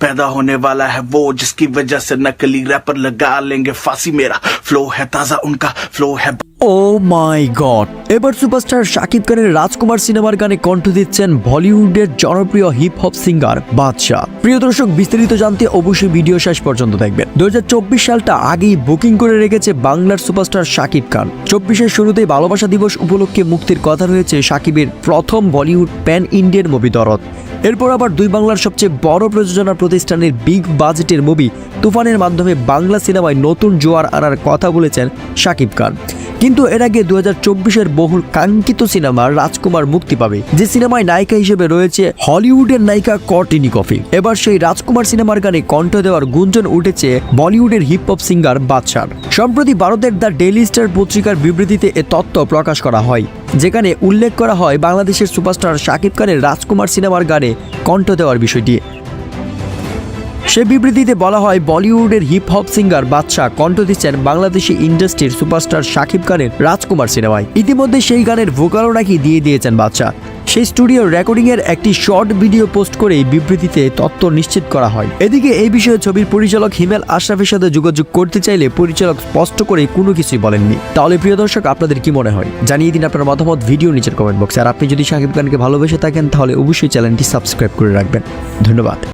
पैदा होने वाला है वो, जिसकी वजह से नकली रैपर लगा लेंगे फांसी मेरा। फ्लो है ताज़ा, उनका फ्लो है ও মাই গড এবার সুপারস্টার শাকিব খানের রাজকুমার সিনেমার গানে কণ্ঠ দিচ্ছেন বলিউডের জনপ্রিয় হিপ হপ সিঙ্গার বাদশাহ। প্রিয় দর্শক, বিস্তারিত জানতে অবশ্যই ভিডিও শেষ পর্যন্ত দেখবেন। দু হাজার চব্বিশ সালটা আগেই বুকিং করে রেখেছে বাংলার সুপারস্টার শাকিব খান। চব্বিশের শুরুতেই ভালোবাসা দিবস উপলক্ষে মুক্তির কথা রয়েছে শাকিবের প্রথম বলিউড প্যান ইন্ডিয়ান মুভি দরদ। এরপর আবার দুই বাংলার সবচেয়ে বড় প্রযোজনা প্রতিষ্ঠানের বিগ বাজেটের মুভি তুফানের মাধ্যমে বাংলা সিনেমায় নতুন জোয়ার আনার কথা বলেছেন শাকিব খান। কিন্তু এর আগে দু হাজার বহুল কাঙ্ক্ষিত সিনেমা রাজকুমার মুক্তি পাবে, যে সিনেমায় নায়িকা হিসেবে রয়েছে হলিউডের নায়িকা কর্টিনি কফি। এবার সেই রাজকুমার সিনেমার গানে কণ্ঠ দেওয়ার গুঞ্জন উঠেছে বলিউডের হিপ হপ সিঙ্গার বাদশার। সম্প্রতি ভারতের দ্য ডেইলি স্টার পত্রিকার বিবৃতিতে এ তথ্য প্রকাশ করা হয়, যেখানে উল্লেখ করা হয় বাংলাদেশের সুপারস্টার শাকিব খানের রাজকুমার সিনেমার গানে কণ্ঠ দেওয়ার বিষয়টি। সে বিবৃতিতে বলা হয়, বলিউডের হিপ হপ সিঙ্গার বাদশাহ কণ্ঠ দিচ্ছেন বাংলাদেশি ইন্ডাস্ট্রির সুপারস্টার শাকিব খানের রাজকুমার সিনেমায়। ইতিমধ্যে সেই গানের ভোকালও নাকি দিয়ে দিয়েছেন বাদশাহ। সেই স্টুডিওর রেকর্ডিংয়ের একটি শর্ট ভিডিও পোস্ট করে বিবৃতিতে তথ্য নিশ্চিত করা হয়। এদিকে এই বিষয়ে ছবির পরিচালক হিমেল আশরাফের সাথে যোগাযোগ করতে চাইলে পরিচালক স্পষ্ট করে কোনো কিছুই বলেননি। তাহলে প্রিয় দর্শক, আপনাদের কি মনে হয়? জানিয়ে দিন আপনার মতামত ভিডিও নিচের কমেন্ট বক্সে আর আপনি যদি শাকিব খানকে ভালোবেসে থাকেন, তাহলে অবশ্যই চ্যানেলটি সাবস্ক্রাইব করে রাখবেন। ধন্যবাদ।